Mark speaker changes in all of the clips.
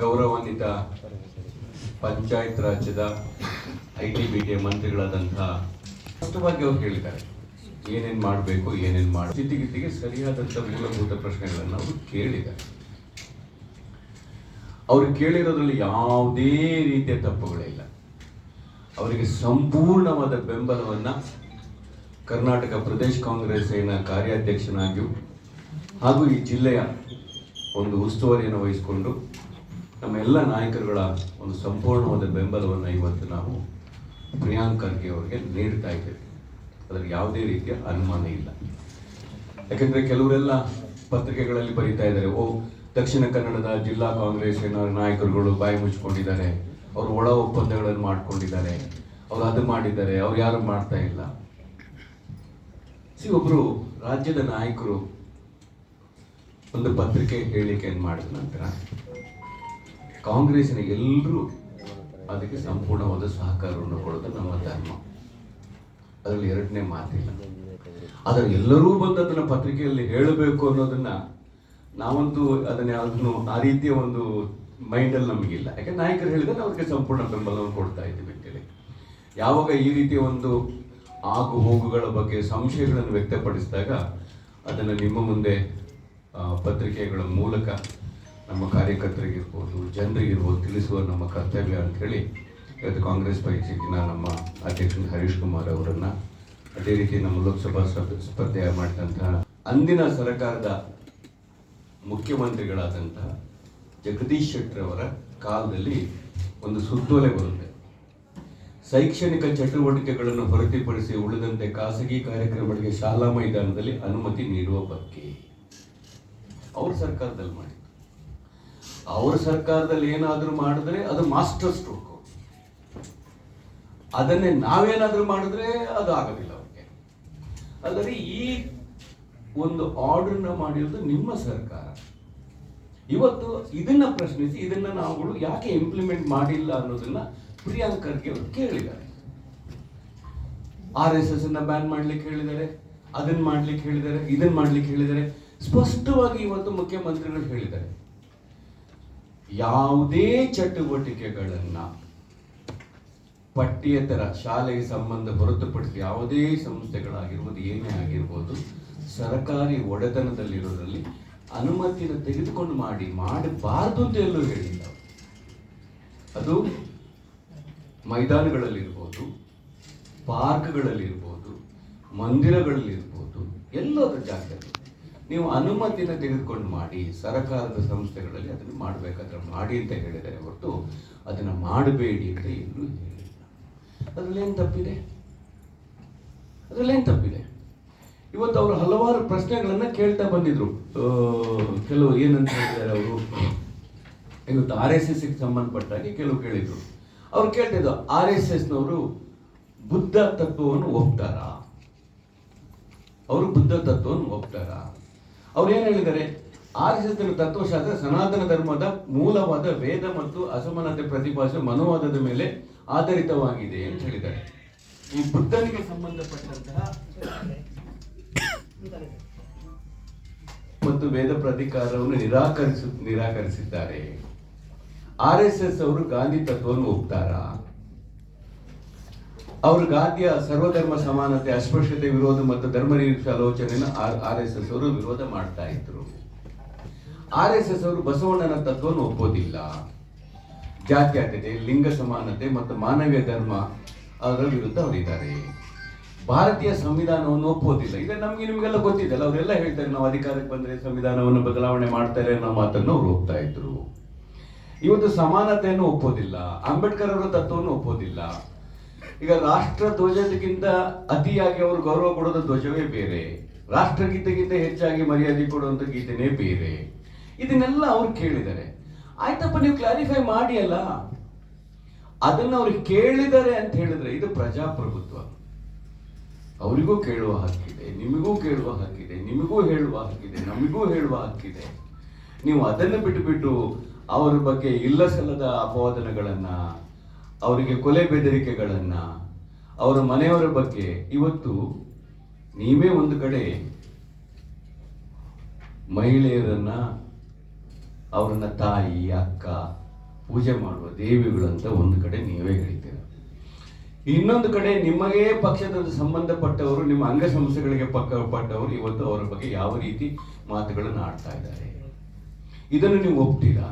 Speaker 1: ಗೌರವಾನ್ವಿತ ಪಂಚಾಯತ್ ರಾಜ್ಯದ I T B T ಮಂತ್ರಿಗಳಾದಂತಹ ಸ್ಪಷ್ಟವಾಗಿ ಅವ್ರು ಹೇಳಿದ್ದಾರೆ. ಏನೇನು ಮಾಡಬೇಕು, ಏನೇನು ಮಾಡಿ ಸ್ಥಿತಿಗತಿಗೆ ಸರಿಯಾದಂಥ ಮೂಲಭೂತ ಪ್ರಶ್ನೆಗಳನ್ನು ಅವರು ಕೇಳಿದ್ದಾರೆ. ಅವರು ಕೇಳಿರೋದ್ರಲ್ಲಿ ಯಾವುದೇ ರೀತಿಯ ತಪ್ಪುಗಳಿಲ್ಲ ಅವರಿಗೆ ಸಂಪೂರ್ಣವಾದ ಬೆಂಬಲವನ್ನ ಕರ್ನಾಟಕ ಪ್ರದೇಶ ಕಾಂಗ್ರೆಸ್ಸಿನ ಕಾರ್ಯಾಧ್ಯಕ್ಷನಾಗಿಯೂ ಹಾಗೂ ಈ ಜಿಲ್ಲೆಯ ಒಂದು ಉಸ್ತುವಾರಿಯನ್ನು ವಹಿಸಿಕೊಂಡು ನಮ್ಮ ಎಲ್ಲ ನಾಯಕರುಗಳ ಒಂದು ಸಂಪೂರ್ಣವಾದ ಬೆಂಬಲವನ್ನು ಇವತ್ತು ನಾವು ಪ್ರಿಯಾಂಕ್ ಖರ್ಗೆ ಅವರಿಗೆ ನೀಡ್ತಾ ಇದ್ದೇವೆ. ಅದರಲ್ಲಿ ಯಾವುದೇ ರೀತಿಯ ಅನುಮಾನ ಇಲ್ಲ. ಯಾಕೆಂದ್ರೆ ಕೆಲವರೆಲ್ಲ ಪತ್ರಿಕೆಗಳಲ್ಲಿ ಬರೀತಾ ಇದ್ದಾರೆ, ಓ, ದಕ್ಷಿಣ ಕನ್ನಡದ ಜಿಲ್ಲಾ ಕಾಂಗ್ರೆಸ್ಸಿನ ನಾಯಕರುಗಳು ಬಾಯಿ ಮುಚ್ಚಿಕೊಂಡಿದ್ದಾರೆ, ಅವರು ಒಳ ಒಪ್ಪಂದಗಳನ್ನು ಮಾಡ್ಕೊಂಡಿದ್ದಾರೆ, ಅವರು ಅದು ಮಾಡಿದ್ದಾರೆ, ಅವ್ರು ಯಾರು ಮಾಡ್ತಾ ಇಲ್ಲ. ಸಿ ಒಬ್ಬರು ರಾಜ್ಯದ ನಾಯಕರು ಒಂದು ಪತ್ರಿಕೆ ಹೇಳಿಕೆಯನ್ನು ಮಾಡಿದ ನಂತರ ಕಾಂಗ್ರೆಸ್ಸಿನ ಎಲ್ಲರೂ ಅದಕ್ಕೆ ಸಂಪೂರ್ಣವಾದ ಸಹಕಾರವನ್ನು ಕೊಡೋದು ನಮ್ಮ ಧರ್ಮ. ಅದರಲ್ಲಿ ಎರಡನೇ ಮಾತಿಲ್ಲ. ಆದರೆ ಎಲ್ಲರೂ ಬಂದು ಅದನ್ನ ಪತ್ರಿಕೆಯಲ್ಲಿ ಹೇಳಬೇಕು ಅನ್ನೋದನ್ನ ನಾವಂತೂ ಅದನ್ನ ಯಾವ್ದನ್ನು ಆ ರೀತಿಯ ಒಂದು ಮೈಂಡಲ್ಲಿ ನಮಗಿಲ್ಲ. ಯಾಕೆ ನಾಯಕರು ಹೇಳಿದ್ರೆ ನಾವು ಅದಕ್ಕೆ ಸಂಪೂರ್ಣ ಬೆಂಬಲವನ್ನು ಕೊಡ್ತಾ ಇದ್ದೀವಿ ಅಂತೇಳಿ. ಯಾವಾಗ ಈ ರೀತಿಯ ಒಂದು ಆಗು ಹೋಗುಗಳ ಬಗ್ಗೆ ಸಂಶಯಗಳನ್ನು ವ್ಯಕ್ತಪಡಿಸಿದಾಗ ಅದನ್ನು ನಿಮ್ಮ ಮುಂದೆ ಪತ್ರಿಕೆಗಳ ಮೂಲಕ ನಮ್ಮ ಕಾರ್ಯಕರ್ತರಿಗಿರ್ಬೋದು, ಜನರಿಗಿರ್ಬೋದು ತಿಳಿಸುವ ನಮ್ಮ ಕರ್ತವ್ಯ ಅಂಥೇಳಿ ಇವತ್ತು ಕಾಂಗ್ರೆಸ್ ಪೈಚಿನ ನಮ್ಮ ಅಧ್ಯಕ್ಷ ಹರೀಶ್ ಕುಮಾರ್ ಅವರನ್ನು ಅದೇ ರೀತಿ ನಮ್ಮ ಲೋಕಸಭಾ ಸ್ಪರ್ಧೆ ಮಾಡಿದಂತಹ ಅಂದಿನ ಸರ್ಕಾರದ ಮುಖ್ಯಮಂತ್ರಿಗಳಾದಂತಹ ಜಗದೀಶ್ ಶೆಟ್ಟರ್ ಅವರ ಕಾಲದಲ್ಲಿ ಒಂದು ಸುತ್ತೋಲೆ ಬರುತ್ತೆ. ಶೈಕ್ಷಣಿಕ ಚಟುವಟಿಕೆಗಳನ್ನು ಹೊರತುಪಡಿಸಿ ಉಳಿದಂತೆ ಖಾಸಗಿ ಕಾರ್ಯಕ್ರಮಗಳಿಗೆ ಶಾಲಾ ಮೈದಾನದಲ್ಲಿ ಅನುಮತಿ ನೀಡುವ ಬಗ್ಗೆ. ಅವ್ರ ಸರ್ಕಾರದಲ್ಲಿ ಮಾಡಿದ್ದು ಅವ್ರ ಸರ್ಕಾರದಲ್ಲಿ ಏನಾದರೂ ಮಾಡಿದ್ರೆ ಅದು ಮಾಸ್ಟರ್ ಸ್ಟ್ರೋಕ್ ಅದನ್ನೇ ನಾವೇನಾದ್ರೂ ಮಾಡಿದ್ರೆ ಅದು ಆಗೋದಿಲ್ಲ ಅವ್ರಿಗೆ. ಅಲ್ಲದೆ ಈ ಒಂದು ಆರ್ಡರ್ನ ಮಾಡಿರೋದು ನಿಮ್ಮ ಸರ್ಕಾರ. ಇವತ್ತು ಇದನ್ನ ಪ್ರಶ್ನಿಸಿ, ಇದನ್ನ ನಾವುಗಳು ಯಾಕೆ ಇಂಪ್ಲಿಮೆಂಟ್ ಮಾಡಿಲ್ಲ ಅನ್ನೋದನ್ನ ಪ್ರಿಯಾಂಕ್ ಖರ್ಗೆ ಅವರು ಕೇಳಿದ್ದಾರೆ. ಆರ್ ಎಸ್ ಎಸ್ ಅನ್ನ ಬ್ಯಾನ್ ಮಾಡ್ಲಿಕ್ಕೆ ಹೇಳಿದ್ದಾರೆ, ಅದನ್ನ ಮಾಡ್ಲಿಕ್ಕೆ ಹೇಳಿದ್ದಾರೆ, ಇದನ್ನ ಮಾಡ್ಲಿಕ್ಕೆ ಹೇಳಿದ್ದಾರೆ. ಸ್ಪಷ್ಟವಾಗಿ ಇವತ್ತು ಮುಖ್ಯಮಂತ್ರಿಗಳು ಹೇಳಿದ್ದಾರೆ. ಯಾವುದೇ ಚಟುವಟಿಕೆಗಳನ್ನ ಪಠ್ಯೇತರ ಶಾಲೆಗೆ ಸಂಬಂಧ ಹೊರತುಪಡಿಸಿ ಯಾವುದೇ ಸಂಸ್ಥೆಗಳಾಗಿರ್ಬೋದು, ಏನೇ ಆಗಿರ್ಬೋದು, ಸರ್ಕಾರಿ ಒಡೆತನದಲ್ಲಿರೋದ್ರಲ್ಲಿ ಅನುಮತಿನ ತೆಗೆದುಕೊಂಡು ಮಾಡಿ, ಮಾಡಬಾರ್ದು ಅಂತ ಎಲ್ಲೂ ಹೇಳಿಲ್ಲ ಅದು ಮೈದಾನಗಳಲ್ಲಿರ್ಬೋದು, ಪಾರ್ಕ್ಗಳಲ್ಲಿರ್ಬೋದು, ಮಂದಿರಗಳಲ್ಲಿರ್ಬೋದು, ಎಲ್ಲದರ ಜಾಗದಲ್ಲಿ. ನೀವು ಅನುಮತಿನ ತೆಗೆದುಕೊಂಡು ಮಾಡಿ, ಸರಕಾರದ ಸಂಸ್ಥೆಗಳಲ್ಲಿ ಅದನ್ನು ಮಾಡಬೇಕಾದ್ರೆ ಮಾಡಿ ಅಂತ ಹೇಳಿದ್ದಾರೆ ಹೊರತು ಅದನ್ನು ಮಾಡಬೇಡಿ ಅಂತ ಎಲ್ಲೂ ಹೇಳಿಲ್ಲ. ಅದರಲ್ಲೇನು ತಪ್ಪಿದೆ? ಅದರಲ್ಲೇನು ತಪ್ಪಿದೆ? ಇವತ್ತು ಅವರು ಹಲವಾರು ಪ್ರಶ್ನೆಗಳನ್ನು ಕೇಳ್ತಾ ಬಂದಿದ್ರು. ಕೆಲವು ಏನಂತ ಹೇಳಿದ್ದಾರೆ ಅವರು, ಇವತ್ತು ಆರ್ ಎಸ್ ಎಸ್ಗೆ ಸಂಬಂಧಪಟ್ಟಾಗಿ ಕೆಲವು ಕೇಳಿದ್ರು. ಅವ್ರು ಕೇಳ್ತಿದ್ರು ಆರ್ ಎಸ್ ಎಸ್ನವರು ಬುದ್ಧ ತತ್ವವನ್ನು ಒಪ್ತಾರಾ? ಅವರು ಬುದ್ಧ ತತ್ವವನ್ನು ಒಪ್ತಾರಾ? ಅವ್ರು ಏನ್ ಹೇಳಿದ್ದಾರೆ? ಆರ್ ಎಸ್ ಎಸ್ ತತ್ವಶಾಸ್ತ್ರ ಸನಾತನ ಧರ್ಮದ ಮೂಲವಾದ ವೇದ ಮತ್ತು ಅಸಮಾನತೆ ಪ್ರತಿಭಾಷೆ ಮನೋವಾದದ ಮೇಲೆ ಆಧಾರಿತವಾಗಿದೆ ಅಂತ ಹೇಳಿದ್ದಾರೆ. ಈ ಬುದ್ಧನಿಗೆ ಸಂಬಂಧಪಟ್ಟಂತಹ ಮತ್ತು ವೇದ ಪ್ರತಿಕಾರವನ್ನು ನಿರಾಕರಿಸು ನಿರಾಕರಿಸಿದ್ದಾರೆ. ಆರ್ ಎಸ್ ಎಸ್ ಅವರು ಗಾಂಧಿ ತತ್ವವನ್ನು ಒಪ್ತಾರಾ? ಅವರು ಗಾಂಧಿಯ ಸರ್ವಧರ್ಮ ಸಮಾನತೆ, ಅಸ್ಪೃಶ್ಯತೆ, ವಿರೋಧ ಮತ್ತು ಧರ್ಮ ನಿರೀಕ್ಷ ಆಲೋಚನೆಯನ್ನು ಆರ್ ಎಸ್ ಎಸ್ ಅವರು ವಿರೋಧ ಮಾಡ್ತಾ ಇದ್ರು. ಆರ್ ಎಸ್ ಎಸ್ ಅವರು ಬಸವಣ್ಣನ ತತ್ವವನ್ನು ಒಪ್ಪೋದಿಲ್ಲ. ಜಾತ್ಯಾತತೆ, ಲಿಂಗ ಸಮಾನತೆ ಮತ್ತು ಮಾನವೀಯ ಧರ್ಮ ಅದರ ವಿರುದ್ಧ ಅವರಿದ್ದಾರೆ. ಭಾರತೀಯ ಸಂವಿಧಾನವನ್ನು ಒಪ್ಪೋದಿಲ್ಲ. ಇದೆ ನಮಗೆ ನಿಮಗೆಲ್ಲ ಗೊತ್ತಿದೆಲ್ಲ ಅವರೆಲ್ಲ ಹೇಳ್ತಾರೆ ನಾವು ಅಧಿಕಾರಕ್ಕೆ ಬಂದ್ರೆ ಸಂವಿಧಾನವನ್ನು ಬದಲಾವಣೆ ಮಾಡ್ತಾರೆ ಅನ್ನೋ ಮಾತನ್ನು ಅವರು ಒಪ್ತಾ ಇದ್ರು. ಇವತ್ತು ಸಮಾನತೆಯನ್ನು ಒಪ್ಪೋದಿಲ್ಲ. ಅಂಬೇಡ್ಕರ್ ಅವರ ತತ್ವವನ್ನು ಒಪ್ಪೋದಿಲ್ಲ. ಈಗ ರಾಷ್ಟ್ರ ಧ್ವಜದಕ್ಕಿಂತ ಅತಿಯಾಗಿ ಅವರು ಗೌರವ ಕೊಡೋದ ಧ್ವಜವೇ ಬೇರೆ. ರಾಷ್ಟ್ರಗೀತೆಗಿಂತ ಹೆಚ್ಚಾಗಿ ಮರ್ಯಾದೆ ಕೊಡುವಂತ ಗೀತೆನೇ ಬೇರೆ. ಇದನ್ನೆಲ್ಲ ಅವ್ರು ಕೇಳಿದ್ದಾರೆ. ಆಯ್ತಪ್ಪ, ನೀವು ಕ್ಲಾರಿಫೈ ಮಾಡಿ ಅಲ್ಲ? ಅದನ್ನ ಅವ್ರು ಕೇಳಿದ್ದಾರೆ ಅಂತ ಹೇಳಿದ್ರೆ ಇದು ಪ್ರಜಾಪ್ರಭುತ್ವ. ಅವರಿಗೂ ಕೇಳುವ ಹಕ್ಕಿದೆ, ನಿಮಗೂ ಕೇಳುವ ಹಕ್ಕಿದೆ, ನಿಮಗೂ ಹೇಳುವ ಹಕ್ಕಿದೆ, ನಮಗೂ ಹೇಳುವ ಹಕ್ಕಿದೆ. ನೀವು ಅದನ್ನು ಬಿಟ್ಟುಬಿಟ್ಟು ಅವರ ಬಗ್ಗೆ ಇಲ್ಲ ಸಲ್ಲದ ಅಪವಾದನಗಳನ್ನ ಅವರಿಗೆ ಕೊಲೆ ಬೆದರಿಕೆಗಳನ್ನು ಅವರ ಮನೆಯವರ ಬಗ್ಗೆ ಇವತ್ತು ನೀವೇ ಒಂದು ಕಡೆ ಮಹಿಳೆಯರನ್ನ, ಅವರನ್ನ ತಾಯಿ, ಅಕ್ಕ, ಪೂಜೆ ಮಾಡುವ ದೇವಿಗಳಂತ ಒಂದು ಕಡೆ ನೀವೇ ಹೇಳ್ತೀರ. ಇನ್ನೊಂದು ಕಡೆ ನಿಮಗೆ ಪಕ್ಷದ ಸಂಬಂಧಪಟ್ಟವರು, ನಿಮ್ಮ ಅಂಗಸಂಸ್ಥೆಗಳಿಗೆ ಪಕ್ಕ ಪಟ್ಟವರು ಇವತ್ತು ಅವರ ಬಗ್ಗೆ ಯಾವ ರೀತಿ ಮಾತುಗಳನ್ನು ಆಡ್ತಾ ಇದ್ದಾರೆ. ಇದನ್ನು ನೀವು ಒಪ್ತೀರಾ?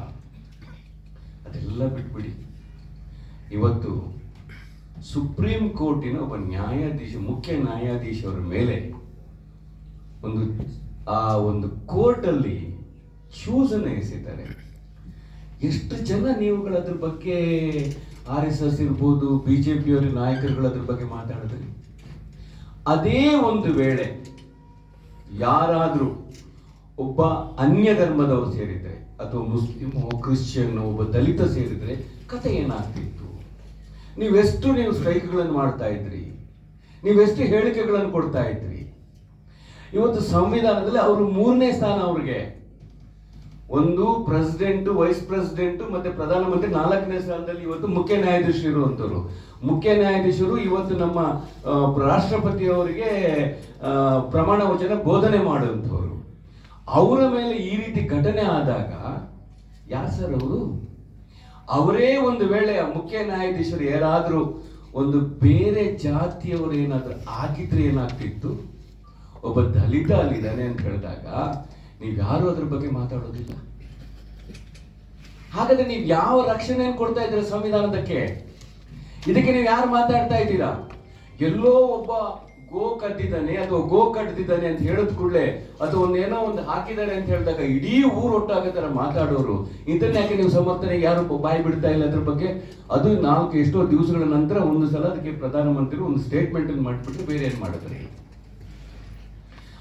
Speaker 1: ಅದೆಲ್ಲ ಬಿಟ್ಬಿಡಿ. ಇವತ್ತು ಸುಪ್ರೀಂ ಕೋರ್ಟಿನ ಒಬ್ಬ ನ್ಯಾಯಾಧೀಶ, ಮುಖ್ಯ ನ್ಯಾಯಾಧೀಶರ ಮೇಲೆ ಒಂದು, ಆ ಒಂದು ಕೋರ್ಟಲ್ಲಿ ಶೂಸನ್ನು ಎಸಿದ್ದಾರೆ ಎಷ್ಟು ಜನ ನೀವುಗಳು ಅದ್ರ ಬಗ್ಗೆ ಆರ್ ಎಸ್ ಎಸ್ ಇರ್ಬೋದು, ಬಿ ಜೆ ಪಿಯವರ ನಾಯಕರುಗಳು ಅದ್ರ ಬಗ್ಗೆ ಮಾತಾಡಿದ್ರಿ? ಅದೇ ಒಂದು ವೇಳೆ ಯಾರಾದರೂ ಒಬ್ಬ ಅನ್ಯ ಧರ್ಮದವರು ಸೇರಿದ್ರೆ, ಅಥವಾ ಮುಸ್ಲಿಮ್ ಕ್ರಿಶ್ಚಿಯನ್ ಒಬ್ಬ ದಲಿತ ಸೇರಿದ್ರೆ ಕತೆ ಏನಾಗ್ತಿತ್ತು? ನೀವೆಷ್ಟು ನೀವು ಸ್ಟ್ರೈಕ್ಗಳನ್ನು ಮಾಡ್ತಾ ಇದ್ರಿ? ನೀವೆಷ್ಟು ಹೇಳಿಕೆಗಳನ್ನು ಕೊಡ್ತಾ ಇದ್ರಿ? ಇವತ್ತು ಸಂವಿಧಾನದಲ್ಲಿ ಅವರು ಮೂರನೇ ಸ್ಥಾನ ಅವ್ರಿಗೆ. ಒಂದು ಪ್ರೆಸಿಡೆಂಟ್, ವೈಸ್ ಪ್ರೆಸಿಡೆಂಟ್ ಮತ್ತೆ ಪ್ರಧಾನಮಂತ್ರಿ ನಾಲ್ಕನೇ ಸ್ಥಾನದಲ್ಲಿ ಇವತ್ತು ಮುಖ್ಯ ನ್ಯಾಯಾಧೀಶರು ಇರುವಂತವ್ರು ಮುಖ್ಯ ನ್ಯಾಯಾಧೀಶರು ಇವತ್ತು ನಮ್ಮ ರಾಷ್ಟ್ರಪತಿ ರಾಷ್ಟ್ರಪತಿಯವರಿಗೆ ಪ್ರಮಾಣ ವಚನ ಬೋಧನೆ ಮಾಡುವಂಥವ್ರು. ಅವರ ಮೇಲೆ ಈ ರೀತಿ ಘಟನೆ ಆದಾಗ ಯಾರು ಸರ್ ಅವರು? ಅವರೇ ಒಂದು ವೇಳೆ ಮುಖ್ಯ ನ್ಯಾಯಾಧೀಶರು ಯಾರಾದರೂ ಒಂದು ಬೇರೆ ಜಾತಿಯವರು ಏನಾದರೂ ಆಗಿದ್ರೆ ಏನಾಗ್ತಿತ್ತು? ಒಬ್ಬ ದಲಿತ ಅಲ್ಲಿದ್ದಾನೆ ಅಂತ ಹೇಳಿದಾಗ, ನೀವು ಯಾರು ಅದ್ರ ಬಗ್ಗೆ ಮಾತಾಡೋದಿಲ್ಲ. ಹಾಗಾದ್ರೆ ನೀವು ಯಾವ ರಕ್ಷಣೆಯನ್ನು ಕೊಡ್ತಾ ಇದ್ದೀರಾ ಸಂವಿಧಾನದಕ್ಕೆ? ಇದಕ್ಕೆ ನೀವು ಯಾರು ಮಾತಾಡ್ತಾ ಇದ್ದೀರಾ? ಎಲ್ಲೋ ಒಬ್ಬ ಗೋ ಕಟ್ಟಿದ್ದಾನೆ ಅಥವಾ ಗೋ ಕಟ್ಟಿದ್ದಾನೆ ಅಂತ ಹೇಳಿದ ಕೂಡಲೇ ಅಥವಾ ಒಂದೇನೋ ಒಂದು ಹಾಕಿದ್ದಾರೆ ಅಂತ ಹೇಳಿದಾಗ ಇಡೀ ಊರು ಒಟ್ಟಾಗೋ ಮಾತಾಡೋರು. ಇದನ್ನ ಯಾಕೆ ನೀವು ಸಮರ್ಥನೆ ಯಾರು ಬಾಯಿ ಬಿಡ್ತಾ ಇಲ್ಲ ಅದ್ರ ಬಗ್ಗೆ? ಅದು ನಾಲ್ಕು ಎಷ್ಟೋ ದಿವಸಗಳ ನಂತರ ಒಂದು ಸಲ ಅದಕ್ಕೆ ಪ್ರಧಾನಮಂತ್ರಿ ಒಂದು ಸ್ಟೇಟ್ಮೆಂಟ್ ಅನ್ನು ಮಾಡಿಬಿಟ್ಟು ಬೇರೆ ಏನು ಮಾಡಿದ್ರಿ?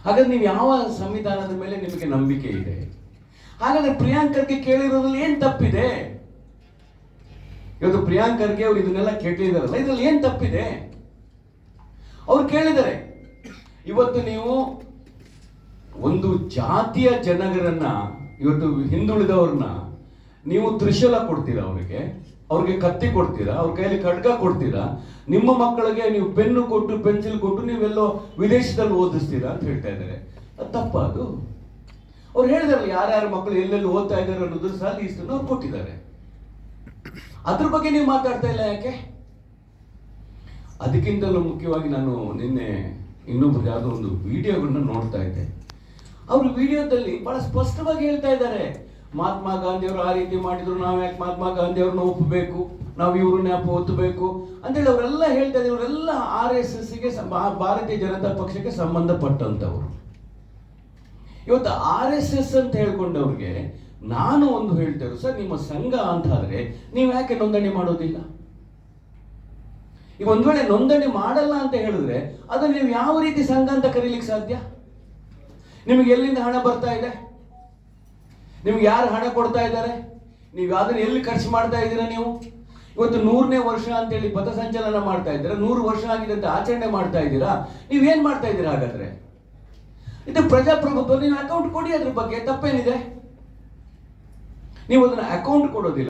Speaker 1: ಹಾಗಾದ್ರೆ ನೀವು ಯಾವ ಸಂವಿಧಾನದ ಮೇಲೆ ನಿಮಗೆ ನಂಬಿಕೆ ಇದೆ? ಹಾಗಾದ್ರೆ ಪ್ರಿಯಾಂಕರ್ಗೆ ಕೇಳಿರೋದ್ರಲ್ಲಿ ಏನ್ ತಪ್ಪಿದೆ? ಇವತ್ತು ಪ್ರಿಯಾಂಕರ್ಗೆ ಅವ್ರು ಇದನ್ನೆಲ್ಲ ಕೇಳಿದಾರಲ್ಲ ಇದ್ರಲ್ಲಿ ಏನ್ ತಪ್ಪಿದೆ? ಅವ್ರು ಕೇಳಿದ್ದಾರೆ. ಇವತ್ತು ನೀವು ಒಂದು ಜಾತಿಯ ಜನಗರನ್ನ, ಇವತ್ತು ಹಿಂದುಳಿದವ್ರನ್ನ ನೀವು ತ್ರಿಶೂಲ ಕೊಡ್ತೀರಾ ಅವರಿಗೆ? ಅವ್ರಿಗೆ ಕತ್ತಿ ಕೊಡ್ತೀರಾ? ಅವ್ರ ಕೈಯಲ್ಲಿ ಖಡ್ಗ ಕೊಡ್ತೀರಾ? ನಿಮ್ಮ ಮಕ್ಕಳಿಗೆ ನೀವು ಪೆನ್ನು ಕೊಟ್ಟು, ಪೆನ್ಸಿಲ್ ಕೊಟ್ಟು ನೀವೆಲ್ಲೋ ವಿದೇಶದಲ್ಲಿ ಓದಿಸ್ತೀರಾ ಅಂತ ಹೇಳ್ತಾ ಇದ್ದಾರೆ. ತಪ್ಪ ಅದು ಅವ್ರು ಹೇಳಿದಾರಲ್ಲ, ಯಾರ್ಯಾರ ಮಕ್ಕಳು ಎಲ್ಲೆಲ್ಲಿ ಓದ್ತಾ ಇದ್ದಾರೆ ಅನ್ನೋದು ಸಹ ಅವ್ರು ಕೊಟ್ಟಿದ್ದಾರೆ. ಅದ್ರ ಬಗ್ಗೆ ನೀವು ಮಾತಾಡ್ತಾ ಇಲ್ಲ ಯಾಕೆ? ಅದಕ್ಕಿಂತಲೂ ಮುಖ್ಯವಾಗಿ ನಾನು ನಿನ್ನೆ ಇನ್ನೊಬ್ರು ಯಾವುದೋ ಒಂದು ವಿಡಿಯೋಗಳನ್ನ ನೋಡ್ತಾ ಇದ್ದೆ. ಅವರು ವಿಡಿಯೋದಲ್ಲಿ ಬಹಳ ಸ್ಪಷ್ಟವಾಗಿ ಹೇಳ್ತಾ ಇದ್ದಾರೆ. ಮಹಾತ್ಮ ಗಾಂಧಿಯವರು ಆ ರೀತಿ ಮಾಡಿದ್ರು, ನಾವು ಯಾಕೆ ಮಹಾತ್ಮ ಗಾಂಧಿಯವ್ರನ್ನ ಒಪ್ಪಬೇಕು ನಾವು ಇವ್ರನ್ನ ಒತ್ತಬೇಕು ಅಂತೇಳಿ ಅವರೆಲ್ಲ ಹೇಳ್ತಾ ಇದ್ದಾರೆ. ಇವರೆಲ್ಲ ಆರ್ ಎಸ್ ಎಸ್ಗೆ ಭಾರತೀಯ ಜನತಾ ಪಕ್ಷಕ್ಕೆ ಸಂಬಂಧಪಟ್ಟಂತವ್ರು. ಇವತ್ತು ಆರ್ ಎಸ್ ಎಸ್ ಅಂತ ಹೇಳ್ಕೊಂಡವ್ರಿಗೆ ನಾನು ಒಂದು ಹೇಳ್ತೇವೆ ಸರ್, ನಿಮ್ಮ ಸಂಘ ಅಂತ ನೀವು ಯಾಕೆ ನೋಂದಣಿ ಮಾಡೋದಿಲ್ಲ? ಈಗ ಒಂದು ವೇಳೆ ನೋಂದಣಿ ಮಾಡಲ್ಲ ಅಂತ ಹೇಳಿದ್ರೆ ಅದನ್ನು ನೀವು ಯಾವ ರೀತಿ ಸಂಘ ಅಂತ ಕರೀಲಿಕ್ಕೆ ಸಾಧ್ಯ? ನಿಮಗೆ ಎಲ್ಲಿಂದ ಹಣ ಬರ್ತಾ ಇದೆ? ನಿಮ್ಗೆ ಯಾರು ಹಣ ಕೊಡ್ತಾ ಇದ್ದಾರೆ? ನೀವು ಅದನ್ನ ಎಲ್ಲಿ ಖರ್ಚು ಮಾಡ್ತಾ ಇದ್ದೀರಾ ನೀವು? ಇವತ್ತು ನೂರನೇ ವರ್ಷ ಅಂತೇಳಿ ಪಥಸಂಚಲನ ಮಾಡ್ತಾ ಇದ್ದೀರಾ, ನೂರು ವರ್ಷ ಆಗಿದೆ ಅಂತ ಆಚರಣೆ ಮಾಡ್ತಾ ಇದ್ದೀರಾ ನೀವೇನು ಮಾಡ್ತಾ ಇದ್ದೀರಾ ಹಾಗಾದ್ರೆ? ಇದು ಪ್ರಜಾಪ್ರಭುತ್ವ ನೀವು ಅಕೌಂಟ್ ಕೊಡಿ ಅದ್ರ ಬಗ್ಗೆ, ತಪ್ಪೇನಿದೆ? ನೀವು ಅದನ್ನ ಅಕೌಂಟ್ ಕೊಡೋದಿಲ್ಲ.